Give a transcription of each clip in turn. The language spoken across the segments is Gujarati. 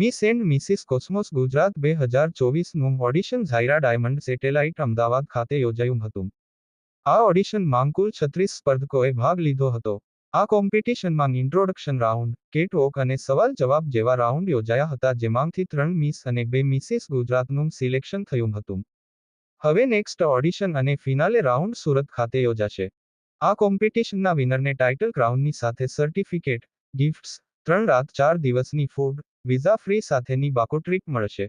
Miss and missis Cosmos Gujarat બે હજાર ચોવીસનું audition Zaira diamond satellite Ahmedabad ખાતે યોજાયું હતું. આ ઓડિશનમાં કુલ છત્રીસ સ્પર્ધકોએ ભાગ લીધો હતો. આ કોમ્પિટિશનમાં ઇન્ટ્રોડક્શન રાઉન્ડ, કેટવોક અને સવાલ જવાબ જેવા રાઉન્ડ યોજાયા હતા જેમાંથી ત્રણ મિસ અને બે મિસિસ ગુજરાતનું સિલેક્શન થયું હતું. હવે નેક્સ્ટ ઓડિશન અને ફિનાલે રાઉન્ડ સુરત ખાતે યોજાશે. આ કોમ્પિટિશનના વિનરને ટાઇટલ ક્રાઉનની સાથે સર્ટિફિકેટ, ગિફ્ટ્સ, ત્રણ રાત ચાર દિવસની ફૂડ વિઝા ફ્રી સાથેની બાકો ટ્રીપ મળશે.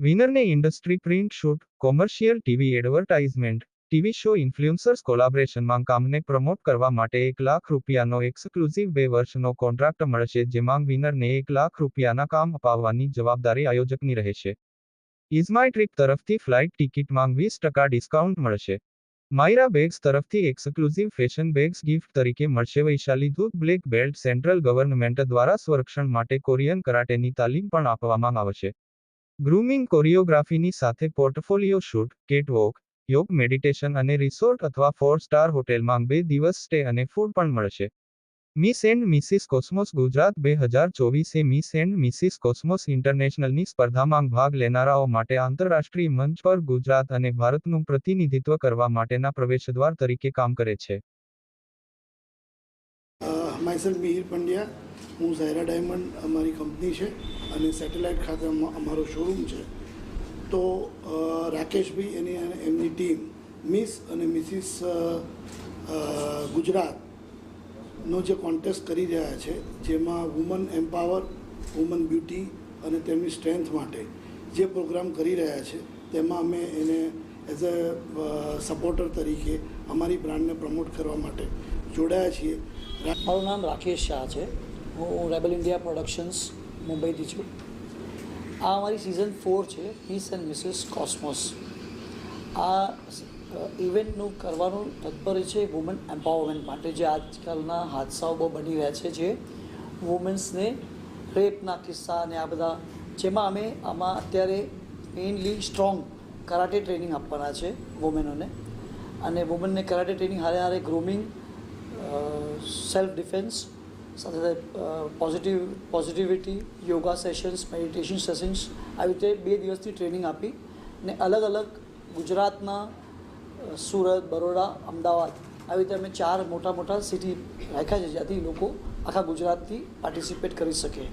વિનરને industry print shoot, commercial TV advertisement, TV show influencers કોલાબરેશનમાં કામને પ્રમોટ કરવા માટે એક લાખ રૂપિયાનો એક્સક્લુઝિવ બે વર્ષનો કોન્ટ્રાક્ટ મળશે જેમાં વિનરને એક લાખ રૂપિયાના કામ અપાવવાની જવાબદારી આયોજકની રહેશે. ઇઝમાય ટ્રીપ તરફથી ફ્લાઇટ ટિકિટમાં વીસ ટકા ડિસ્કાઉન્ટ મળશે. માયરા બેગ્સ તરફથી એક્સક્લુઝિવ ફેશન બેગ્સ ગિફ્ટ તરીકે મળશે. Vaishali Dhoot black belt central government દ્વારા સંરક્ષણ માટે કોરિયન કરાટેની તાલીમ પણ આપવામાં આવશે ગ્રૂમિંગ કોરિયોગ્રાફીની સાથે પોર્ટફોલિયો શૂટ, કેટવોક, યોગ, મેડિટેશન અને રિસોર્ટ અથવા ફોર સ્ટાર હોટેલમાં બે દિવસ સ્ટે અને ફૂડ પણ મળશે. Miss and missis Cosmos Gujarat બે હજાર ચોવીસે મિસ એન્ડ મિસિસ કોસ્મોસ ઇન્ટરનેશનલની સ્પર્ધામાં ભાગ લેનારાઓ માટે આંતરરાષ્ટ્રીય મંચ પર ગુજરાત અને ભારતનું પ્રતિનિધિત્વ કરવા માટેના પ્રવેશદ્વાર તરીકે કામ કરે છે. માયસેલ્ફ મિહિર પંડ્યા. હું ઝાયરા ડાયમંડ અમારી કંપની છે અને સેટેલાઇટ ખાતે અમ- અમારો શોરૂમ છે. તો રાકેશભાઈ અને એમની ટીમ મિસ અને મિસિસ અ, ગુજરાતનો જે કોન્ટેસ્ટ કરી રહ્યા છે, જેમાં વુમન એમ્પાવર વુમન બ્યુટી અને તેમની સ્ટ્રેન્થ માટે જે પ્રોગ્રામ કરી રહ્યા છે, તેમાં અમે એને એઝ અ સપોર્ટર તરીકે અમારી બ્રાન્ડને પ્રમોટ કરવા માટે જોડાયા છીએ. મારું નામ રાકેશ શાહ છે. હું રેબલ ઇન્ડિયા પ્રોડક્શન્સ મુંબઈથી છું. આ અમારી સિઝન ફોર છે મિસ એન્ડ મિસિસ કોસ્મોસ આ ઇવેન્ટનું કરવાનું તાત્પર્ય છે વુમન એમ્પાવરમેન્ટ માટે જે આજકાલના હાદસાઓ બહુ બની રહ્યા છે જે વુમન્સને રેપના કિસ્સા અને આ બધા, જેમાં અમે આમાં અત્યારે મેઇનલી સ્ટ્રોંગ કરાટે ટ્રેનિંગ આપવાના છે વુમેનોને અને વુમનને કરાટે ટ્રેનિંગ હારે હારે ગ્રૂમિંગ સેલ્ફ ડિફેન્સ સાથે સાથે positive positivity yoga sessions meditation sessions આવી રીતે બે દિવસની ટ્રેનિંગ આપી ને અલગ અલગ ગુજરાતના સુરત, બરોડા, અમદાવાદ. આવી રીતે અમે ચાર મોટા મોટા સિટી રાખ્યા છે, જ્યાંથી લોકો આખા ગુજરાતથી પાર્ટિસિપેટ કરી શકે.